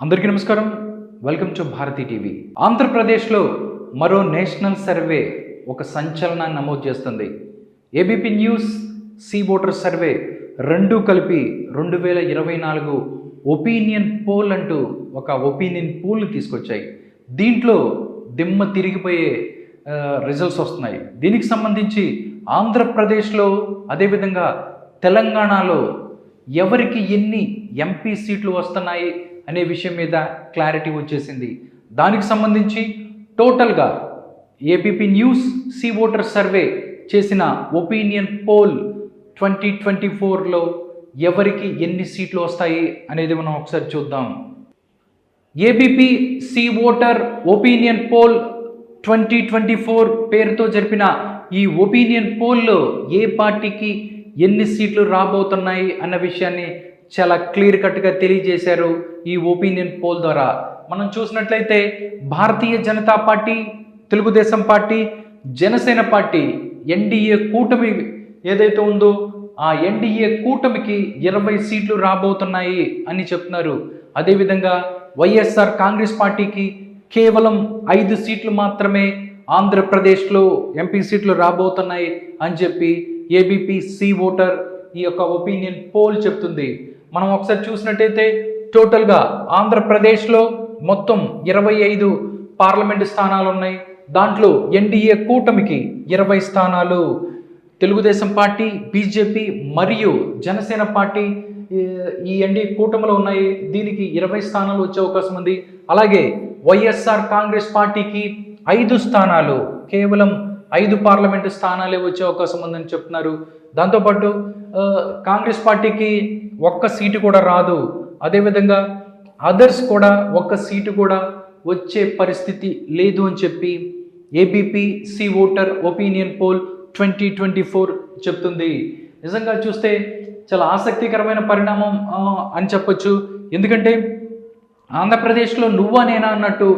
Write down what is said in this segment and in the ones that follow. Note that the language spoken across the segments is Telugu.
అందరికీ నమస్కారం. వెల్కమ్ టు భారతీ టీవీ ఆంధ్రప్రదేశ్లో మరో నేషనల్ సర్వే ఒక సంచలనాన్ని నమోదు చేస్తుంది. ABP news C voter survey రెండు కలిపి రెండు వేల ఇరవై నాలుగు ఒపీనియన్ పోల్ అంటూ ఒక ఒపీనియన్ పోల్ని తీసుకొచ్చాయి. దీంట్లో దిమ్మ తిరిగిపోయే రిజల్ట్స్ వస్తున్నాయి. దీనికి సంబంధించి ఆంధ్రప్రదేశ్లో అదేవిధంగా తెలంగాణలో ఎవరికి ఎన్ని ఎంపీ సీట్లు వస్తున్నాయి అనే విషయం మీద క్లారిటీ వచ్చేసింది. దానికి సంబంధించి టోటల్గా ABP news C voter survey చేసిన ఒపీనియన్ పోల్ ట్వంటీ ట్వంటీ ఫోర్లో ఎవరికి ఎన్ని సీట్లు వస్తాయి అనేది మనం ఒకసారి చూద్దాం. ABP C voter opinion poll twenty twenty four పేరుతో జరిపిన ఈ ఒపీనియన్ పోల్లో ఏ పార్టీకి ఎన్ని సీట్లు రాబోతున్నాయి అన్న విషయాన్ని చాలా క్లియర్ కట్గా తెలియజేశారు ఈ ఒపీనియన్ పోల్ ద్వారా. మనం చూసినట్లయితే Bharatiya Janata party Telugu Desam party Janasena party NDA కూటమి ఏదైతే ఉందో ఆ ఎన్డీఏ కూటమికి ఇరవై సీట్లు రాబోతున్నాయి అని చెప్తున్నారు. అదేవిధంగా వైఎస్ఆర్ కాంగ్రెస్ పార్టీకి కేవలం ఐదు సీట్లు మాత్రమే ఆంధ్రప్రదేశ్లో ఎంపీ సీట్లు రాబోతున్నాయి అని చెప్పి ఏబీపీ సి ఓటర్ ఈ యొక్క ఒపీనియన్ పోల్ చెప్తుంది. మనం ఒకసారి చూసినట్టయితే టోటల్గా ఆంధ్రప్రదేశ్లో మొత్తం ఇరవై ఐదు పార్లమెంటు స్థానాలు ఉన్నాయి. దాంట్లో ఎన్డీఏ కూటమికి ఇరవై స్థానాలు. తెలుగుదేశం పార్టీ బీజేపీ మరియు జనసేన పార్టీ ఈ- ఎన్డీఏ కూటమిలో ఉన్నాయి. దీనికి ఇరవై స్థానాలు వచ్చే అవకాశం ఉంది. అలాగే వైఎస్ఆర్ కాంగ్రెస్ పార్టీకి ఐదు స్థానాలు. కేవలం ఐదు పార్లమెంటు స్థానాలే వచ్చే అవకాశం ఉందని చెప్తున్నారు. దాంతోపాటు కాంగ్రెస్ పార్టీకి ఒక్క సీటు కూడా రాదు. అదేవిధంగా అదర్స్ కూడా ఒక్క సీటు కూడా వచ్చే పరిస్థితి లేదు అని చెప్పి ABP C voter opinion poll twenty twenty four చెప్తుంది. నిజంగా చూస్తే చాలా ఆసక్తికరమైన పరిణామం అని చెప్పొచ్చు. ఎందుకంటే ఆంధ్రప్రదేశ్లో నువ్వా నేనా అన్నట్టు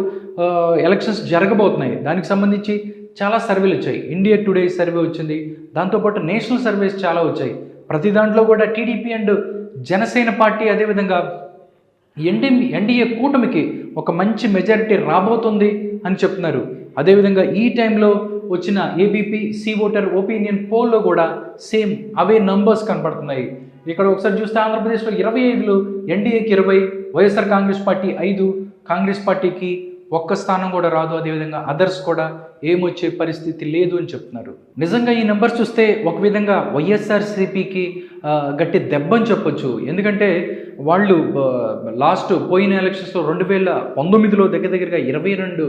ఎలక్షన్స్ జరగబోతున్నాయి. దానికి సంబంధించి చాలా సర్వేలు వచ్చాయి. ఇండియా టుడే సర్వే వచ్చింది. దాంతోపాటు నేషనల్ సర్వేస్ చాలా వచ్చాయి. ప్రతి దాంట్లో కూడా టీడీపీ అండ్ జనసేన పార్టీ అదేవిధంగా ఎన్డీ ఎన్డీఏ కూటమికి ఒక మంచి మెజారిటీ రాబోతుంది అని చెప్తున్నారు. అదేవిధంగా ఈ టైంలో వచ్చిన ఏబీపీ సి ఓటర్ ఒపీనియన్ పోల్లో కూడా సేమ్ అవే నంబర్స్ కనబడుతున్నాయి. ఇక్కడ ఒకసారి చూస్తే ఆంధ్రప్రదేశ్లో ఇరవై ఐదులో ఎన్డీఏకి ఇరవై వైఎస్ఆర్ కాంగ్రెస్ పార్టీ ఐదు కాంగ్రెస్ పార్టీకి ఒక్క స్థానం కూడా రాదు. అదేవిధంగా అదర్స్ కూడా ఏమొచ్చే పరిస్థితి లేదు అని చెప్తున్నారు. నిజంగా ఈ నెంబర్స్ చూస్తే ఒక విధంగా వైఎస్ఆర్సీపీకి గట్టి దెబ్బని చెప్పొచ్చు. ఎందుకంటే వాళ్ళు లాస్ట్ పోయిన ఎలక్షన్స్లో రెండు వేల పంతొమ్మిదిలో దగ్గర దగ్గరగా ఇరవై రెండు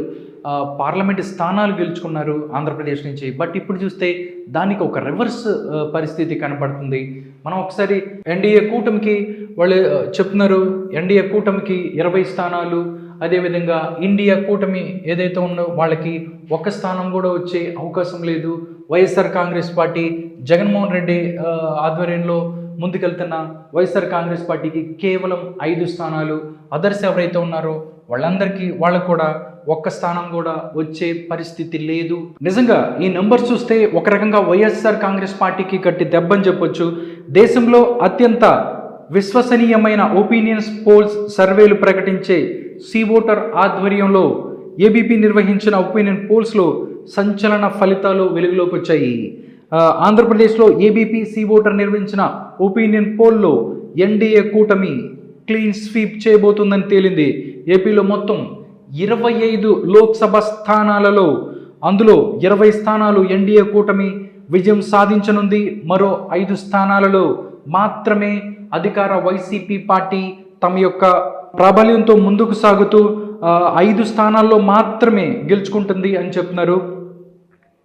పార్లమెంట్ స్థానాలు గెలుచుకున్నారు ఆంధ్రప్రదేశ్ నుంచి. బట్ ఇప్పుడు చూస్తే దానికి ఒక రివర్స్ పరిస్థితి కనపడుతుంది మనం ఒకసారి ఎన్డీఏ కూటమికి వాళ్ళు చెప్తున్నారు. ఎన్డీఏ కూటమికి ఇరవై స్థానాలు అదేవిధంగా ఇండియా కూటమి ఏదైతే ఉందో వాళ్ళకి ఒక్క స్థానం కూడా వచ్చే అవకాశం లేదు. YSR congress party Jaganmohan Reddy ఆధ్వర్యంలో ముందుకెళ్తున్న వైఎస్ఆర్ కాంగ్రెస్ పార్టీకి కేవలం ఐదు స్థానాలు. అదర్స్ ఎవరైతే ఉన్నారో వాళ్ళందరికీ వాళ్ళకు కూడా ఒక్క స్థానం కూడా వచ్చే పరిస్థితి లేదు. నిజంగా ఈ నెంబర్ చూస్తే ఒక రకంగా వైఎస్ఆర్ కాంగ్రెస్ పార్టీకి గట్టి దెబ్బని చెప్పొచ్చు. దేశంలో అత్యంత విశ్వసనీయమైన ఒపీనియన్స్ పోల్స్ సర్వేలు ప్రకటించే సీ ఓటర్ ఆధ్వర్యంలో ఏబీపీ నిర్వహించిన ఒపీనియన్ పోల్స్లో సంచలన ఫలితాలు వెలుగులోకి వచ్చాయి ఆంధ్రప్రదేశ్లో ఏబీపీ సి ఓటర్ నిర్వహించిన ఒపీనియన్ పోల్లో ఎన్డీఏ కూటమి క్లీన్ స్వీప్ చేయబోతుందని తేలింది. ఏపీలో మొత్తం ఇరవై ఐదు లోక్సభ స్థానాలలో అందులో ఇరవై స్థానాలు ఎన్డీఏ కూటమి విజయం సాధించనుంది. మరో ఐదు స్థానాలలో మాత్రమే అధికార వైసీపీ పార్టీ తమ యొక్క ప్రాబల్యంతో ముందుకు సాగుతూ ఐదు స్థానాల్లో మాత్రమే గెలుచుకుంటుంది అని చెప్తున్నారు.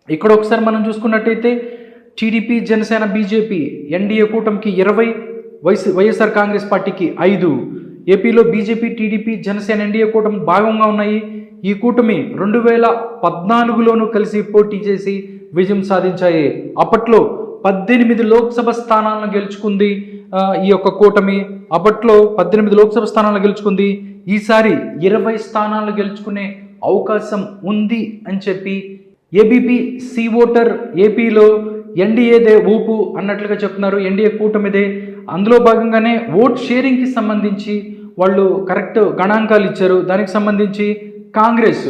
ఇక్కడ ఒకసారి మనం చూసుకున్నట్టయితే టీడీపీ జనసేన బీజేపీ ఎన్డీఏ కూటమికి ఇరవై వైస్ వైఎస్ఆర్ కాంగ్రెస్ పార్టీకి ఐదు. ఏపీలో బీజేపీ టీడీపీ జనసేన ఎన్డీఏ కూటమి భాగంగా ఉన్నాయి. ఈ కూటమి రెండు వేల పద్నాలుగులోనూ కలిసి పోటీ చేసి విజయం సాధించాయి. అప్పట్లో పద్దెనిమిది లోక్సభ స్థానాలను గెలుచుకుంది ఈ యొక్క కూటమి. అప్పట్లో పద్దెనిమిది లోక్సభ స్థానాలను గెలుచుకుంది. ఈసారి ఇరవై స్థానాలు గెలుచుకునే అవకాశం ఉంది అని చెప్పి ఏబీపీ సి ఓటర్ ఏపీలో ఎన్డీఏదే ఊపు అన్నట్లుగా చెప్తున్నారు. ఎన్డీఏ కూటమిదే. అందులో భాగంగానే ఓట్ షేరింగ్కి సంబంధించి వాళ్ళు కరెక్ట్ గణాంకాలు ఇచ్చారు. దానికి సంబంధించి కాంగ్రెస్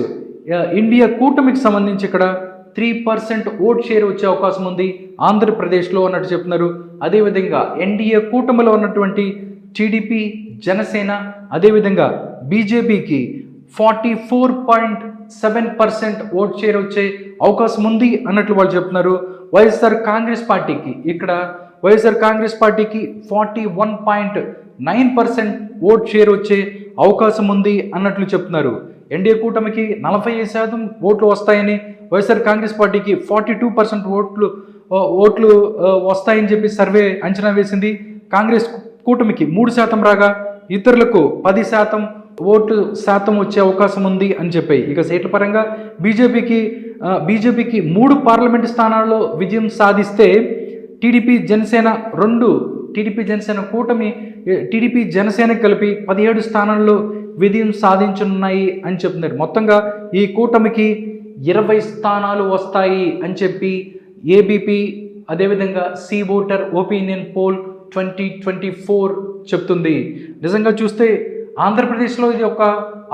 ఇండియా కూటమికి సంబంధించి ఇక్కడ త్రీ పర్సెంట్ ఓట్ షేర్ వచ్చే అవకాశం ఉంది. ఆంధ్రప్రదేశ్లో అన్నట్టు చెప్తున్నారు. అదేవిధంగా ఎన్డీఏ కూటమిలో ఉన్నటువంటి టీడీపీ జనసేన అదేవిధంగా బీజేపీకి forty four point seven percent vote share వచ్చే అవకాశం ఉంది అన్నట్లు వాళ్ళు చెప్తున్నారు. వైఎస్ఆర్ కాంగ్రెస్ పార్టీకి ఇక్కడ వైఎస్ఆర్ కాంగ్రెస్ పార్టీకి forty one point nine percent vote share వచ్చే అవకాశం ఉంది అన్నట్లు చెప్తున్నారు. ఎన్డీఏ కూటమికి నలభై ఐదు శాతం ఓట్లు వస్తాయని వైఎస్ఆర్ కాంగ్రెస్ పార్టీకి ఫార్టీ టూ పర్సెంట్ ఓట్లు ఓట్లు వస్తాయని చెప్పి సర్వే అంచనా వేసింది. కాంగ్రెస్ కూటమికి మూడు శాతం రాగా ఇతరులకు పది శాతం ఓటు శాతం వచ్చే అవకాశం ఉంది అని చెప్పాయి. ఇక సీట్ల పరంగా బీజేపీకి బీజేపీకి మూడు పార్లమెంటు స్థానాల్లో విజయం సాధిస్తే టీడీపీ జనసేన రెండు. టీడీపీ జనసేన కూటమి టీడీపీ జనసేన కలిపి పదిహేడు స్థానాల్లో విజయం సాధించనున్నాయి అని చెప్తున్నారు. మొత్తంగా ఈ కూటమికి ఇరవై స్థానాలు వస్తాయి అని చెప్పి ఏబీపీ అదేవిధంగా C voter opinion poll twenty twenty four చెప్తుంది. నిజంగా చూస్తే ఆంధ్రప్రదేశ్లో ఇది ఒక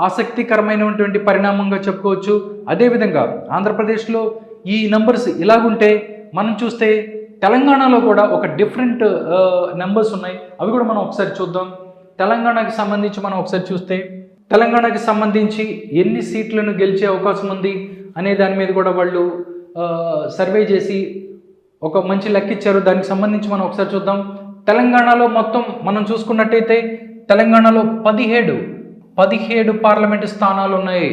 ఆసక్తికరమైనటువంటి పరిణామంగా చెప్పుకోవచ్చు. అదేవిధంగా ఆంధ్రప్రదేశ్లో ఈ నంబర్స్ ఇలాగుంటే మనం చూస్తే తెలంగాణలో కూడా ఒక డిఫరెంట్ నెంబర్స్ ఉన్నాయి. అవి కూడా మనం ఒకసారి చూద్దాం. తెలంగాణకి సంబంధించి మనం ఒకసారి చూస్తే తెలంగాణకి సంబంధించి ఎన్ని సీట్లను గెలిచే అవకాశం ఉంది అనే దాని మీద కూడా వాళ్ళు సర్వే చేసి ఒక మంచి లెక్క ఇచ్చారు. దానికి సంబంధించి మనం ఒకసారి చూద్దాం. తెలంగాణలో మొత్తం మనం చూసుకున్నట్టయితే తెలంగాణలో పదిహేడు పదిహేడు పార్లమెంటు స్థానాలు ఉన్నాయి.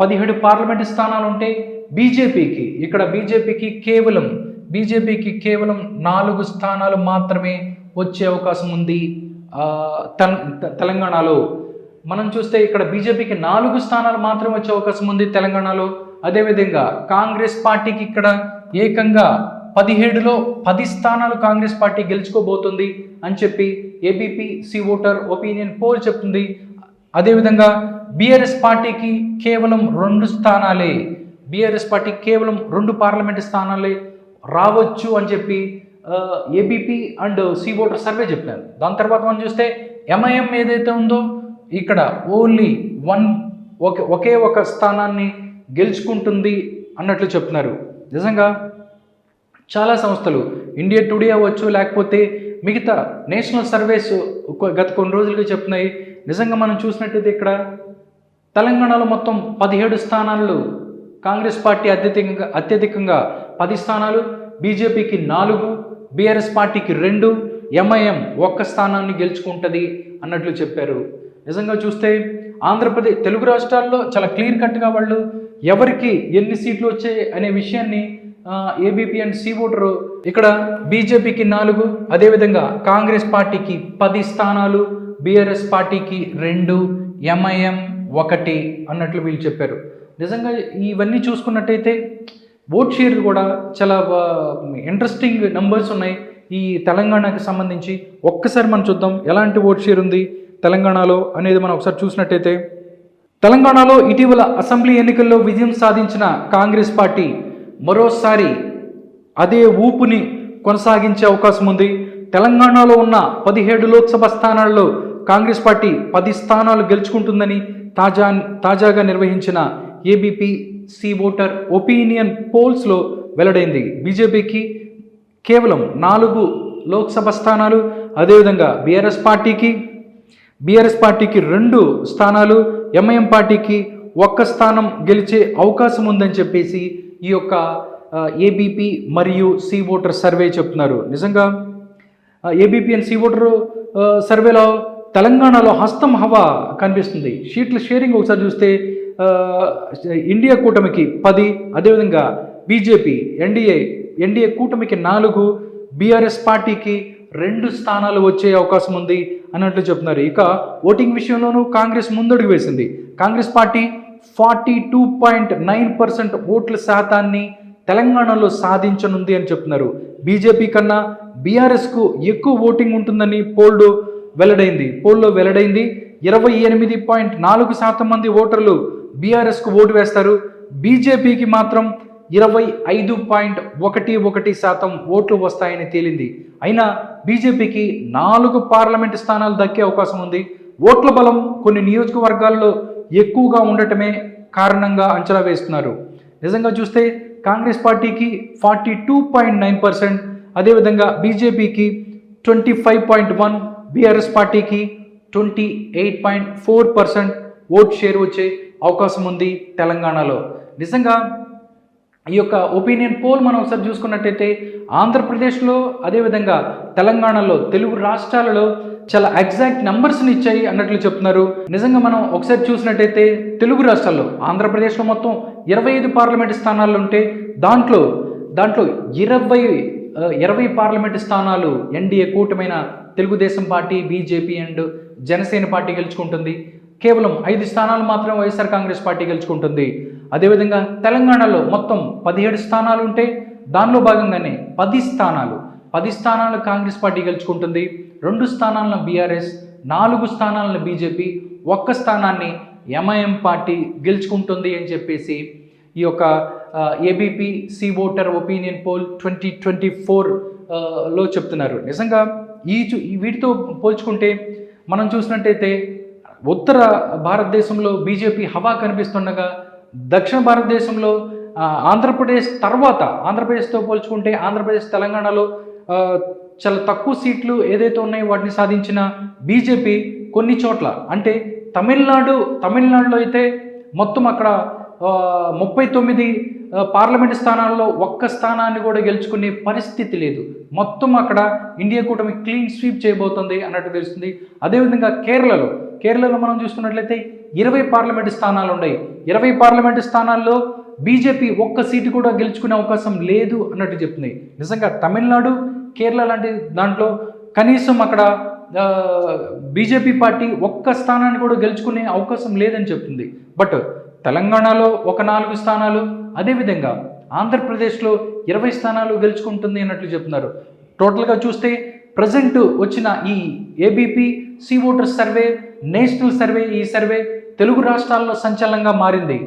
పదిహేడు పార్లమెంటు స్థానాలు ఉంటే బీజేపీకి ఇక్కడ బీజేపీకి కేవలం బీజేపీకి కేవలం నాలుగు స్థానాలు మాత్రమే వచ్చే అవకాశం ఉంది. తెలంగాణలో. మనం చూస్తే ఇక్కడ బీజేపీకి నాలుగు స్థానాలు మాత్రమే వచ్చే అవకాశం ఉంది తెలంగాణలో. అదేవిధంగా కాంగ్రెస్ పార్టీకి ఇక్కడ ఏకంగా పదిహేడులో పది స్థానాలు కాంగ్రెస్ పార్టీ గెలుచుకోబోతుంది అని చెప్పి ABP C voter opinion poll చెప్తుంది. అదేవిధంగా బీఆర్ఎస్ పార్టీకి కేవలం రెండు స్థానాలే. బీఆర్ఎస్ పార్టీ కేవలం రెండు పార్లమెంటు స్థానాలే రావచ్చు అని చెప్పి ABP and C voter survey చెప్పారు. దాని తర్వాత మనం చూస్తే ఎంఐఎం ఏదైతే ఉందో ఇక్కడ ఓన్లీ వన్ ఒకే ఒకే ఒక స్థానాన్ని గెలుచుకుంటుంది అన్నట్లు చెప్తున్నారు. నిజంగా చాలా సంస్థలు ఇండియా టుడే అవ్వచ్చు లేకపోతే మిగతా నేషనల్ సర్వేస్ గత కొన్ని రోజులుగా చెప్తున్నాయి. నిజంగా మనం చూసినట్టయితే ఇక్కడ తెలంగాణలో మొత్తం పదిహేడు స్థానాలు కాంగ్రెస్ పార్టీ అత్యధికంగా అత్యధికంగా పది స్థానాలు బీజేపీకి నాలుగు బీఆర్ఎస్ పార్టీకి రెండు ఎంఐఎం ఒక్క స్థానాన్ని గెలుచుకుంటుంది అన్నట్లు చెప్పారు. నిజంగా చూస్తే ఆంధ్రప్రదేశ్ తెలుగు రాష్ట్రాల్లో చాలా క్లియర్ కట్గా వాళ్ళు ఎవరికి ఎన్ని సీట్లు వచ్చాయి అనే విషయాన్ని ఏబీపీ అండ్ సి ఓటరు ఇక్కడ బీజేపీకి నాలుగు అదేవిధంగా కాంగ్రెస్ పార్టీకి పది స్థానాలు బీఆర్ఎస్ పార్టీకి రెండు ఎంఐఎం ఒకటి అన్నట్లు వీళ్ళు చెప్పారు. నిజంగా ఇవన్నీ చూసుకున్నట్టయితే ఓట్ షేర్ కూడా చాలా ఇంట్రెస్టింగ్ నంబర్స్ ఉన్నాయి. ఈ తెలంగాణకి సంబంధించి ఒక్కసారి మనం చూద్దాం ఎలాంటి ఓట్ షేర్ ఉంది తెలంగాణలో అనేది మనం ఒకసారి చూసినట్టయితే తెలంగాణలో ఇటీవల అసెంబ్లీ ఎన్నికల్లో విజయం సాధించిన కాంగ్రెస్ పార్టీ మరోసారి అదే ఊపుని కొనసాగించే అవకాశం ఉంది. తెలంగాణలో ఉన్న పదిహేడు లోక్సభ స్థానాల్లో కాంగ్రెస్ పార్టీ పది స్థానాలు గెలుచుకుంటుందని తాజా తాజాగా నిర్వహించిన ఏబీపీ సీ ఓటర్ ఒపీనియన్ పోల్స్లో వెల్లడైంది. బీజేపీకి కేవలం నాలుగు లోక్సభ స్థానాలు అదేవిధంగా బీఆర్ఎస్ పార్టీకి బీఆర్ఎస్ పార్టీకి రెండు స్థానాలు ఎంఐఎం పార్టీకి ఒక్క స్థానం గెలిచే అవకాశం ఉందని చెప్పేసి ఈ యొక్క ఏబీపీ మరియు సి ఓటర్ సర్వే చెప్తున్నారు. నిజంగా ఏబీపీ అండ్ సి ఓటర్ సర్వేలో తెలంగాణలో హస్తం హవా కనిపిస్తుంది. షీట్ల షేరింగ్ ఒకసారి చూస్తే ఇండియా కూటమికి పది అదేవిధంగా బీజేపీ ఎన్డీఏ ఎన్డీఏ కూటమికి నాలుగు బీఆర్ఎస్ పార్టీకి రెండు స్థానాలు వచ్చే అవకాశం ఉంది అన్నట్లు చెప్తున్నారు. ఇక ఓటింగ్ విషయంలోనూ కాంగ్రెస్ ముందడుగు వేసింది. Congress party forty two point nine percent ఓట్ల శాతాన్ని తెలంగాణలో సాధించనుంది అని చెప్తున్నారు. బీజేపీ కన్నా బీఆర్ఎస్కు ఎక్కువ ఓటింగ్ ఉంటుందని పోల్డ్ వెల్లడైంది. పోల్లో వెల్లడైంది. ఇరవై ఎనిమిది పాయింట్ నాలుగు శాతం మంది ఓటర్లు బీఆర్ఎస్కు ఓటు వేస్తారు. బీజేపీకి మాత్రం ఇరవై ఐదు పాయింట్ ఒకటి ఒకటి శాతం ఓట్లు వస్తాయని తేలింది. అయినా బీజేపీకి నాలుగు పార్లమెంటు స్థానాలు దక్కే అవకాశం ఉంది. ఓట్ల బలం కొన్ని నియోజకవర్గాల్లో ఎక్కువగా ఉండటమే కారణంగా అంచనా వేస్తున్నారు. నిజంగా చూస్తే కాంగ్రెస్ పార్టీకి forty two point nine percent అదేవిధంగా బీజేపీకి twenty five point one BRS పార్టీకి twenty eight point four percent vote share వచ్చే అవకాశం ఉంది తెలంగాణలో. నిజంగా ఈ యొక్క ఒపీనియన్ పోల్ మనం ఒకసారి చూసుకున్నట్టయితే ఆంధ్రప్రదేశ్లో అదేవిధంగా తెలంగాణలో తెలుగు రాష్ట్రాలలో చాలా ఎగ్జాక్ట్ నెంబర్స్ని ఇచ్చాయి అన్నట్లు చెప్తున్నారు. నిజంగా మనం ఒకసారి చూసినట్టయితే తెలుగు రాష్ట్రాల్లో ఆంధ్రప్రదేశ్లో మొత్తం ఇరవై ఐదు పార్లమెంటు స్థానాలు ఉంటే దాంట్లో దాంట్లో ఇరవై ఇరవై పార్లమెంటు స్థానాలు NDA కూటమైన Telugu Desam party BJP and Janasena party గెలుచుకుంటుంది. కేవలం ఐదు స్థానాలు మాత్రం వైఎస్ఆర్ కాంగ్రెస్ పార్టీ గెలుచుకుంటుంది. అదేవిధంగా తెలంగాణలో మొత్తం పదిహేడు స్థానాలు ఉంటే దానిలో భాగంగానే పది స్థానాలు. పది స్థానాలు కాంగ్రెస్ పార్టీ గెలుచుకుంటుంది. రెండు స్థానాలను బీఆర్ఎస్ నాలుగు స్థానాలను బీజేపీ ఒక్క స్థానాన్ని ఎంఐఎం పార్టీ గెలుచుకుంటుంది అని చెప్పేసి ఈ యొక్క ABP C voter opinion poll twenty twenty ఫోర్లో చెప్తున్నారు. నిజంగా ఈ వీటితో పోల్చుకుంటే మనం చూసినట్టయితే ఉత్తర భారతదేశంలో బీజేపీ హవా కనిపిస్తుండగా దక్షిణ భారతదేశంలో ఆంధ్రప్రదేశ్ తర్వాత ఆంధ్రప్రదేశ్తో పోల్చుకుంటే ఆంధ్రప్రదేశ్ తెలంగాణలో చాలా తక్కువ సీట్లు ఏదైతే ఉన్నాయో వాటిని సాధించిన బీజేపీ కొన్ని చోట్ల. అంటే తమిళనాడు తమిళనాడులో అయితే మొత్తం అక్కడ ముప్పై తొమ్మిది పార్లమెంట్ స్థానాల్లో ఒక్క స్థానాన్ని కూడా గెలుచుకునే పరిస్థితి లేదు. మొత్తం అక్కడ ఇండియా కూటమి క్లీన్ స్వీప్ చేయబోతుంది అన్నట్టు తెలుస్తుంది. అదేవిధంగా కేరళలో కేరళలో మనం చూసుకున్నట్లయితే ఇరవై పార్లమెంటు స్థానాలు ఉన్నాయి. ఇరవై పార్లమెంటు స్థానాల్లో బీజేపీ ఒక్క సీటు కూడా గెలుచుకునే అవకాశం లేదు అన్నట్టు చెప్తుంది. నిజంగా తమిళనాడు కేరళ లాంటి దాంట్లో కనీసం అక్కడ బీజేపీ పార్టీ ఒక్క స్థానాన్ని కూడా గెలుచుకునే అవకాశం లేదని చెప్తుంది. బట్ తెలంగాణలో ఒక నాలుగు స్థానాలు అదేవిధంగా ఆంధ్రప్రదేశ్లో ఇరవై స్థానాలు గెలుచుకుంటుంది అన్నట్లు చెప్తున్నారు. టోటల్గా చూస్తే ప్రజెంట్ వచ్చిన ఈ ABP C voter survey national survey ఈ సర్వే తెలుగు రాష్ట్రాల్లో సంచలనంగా మారింది.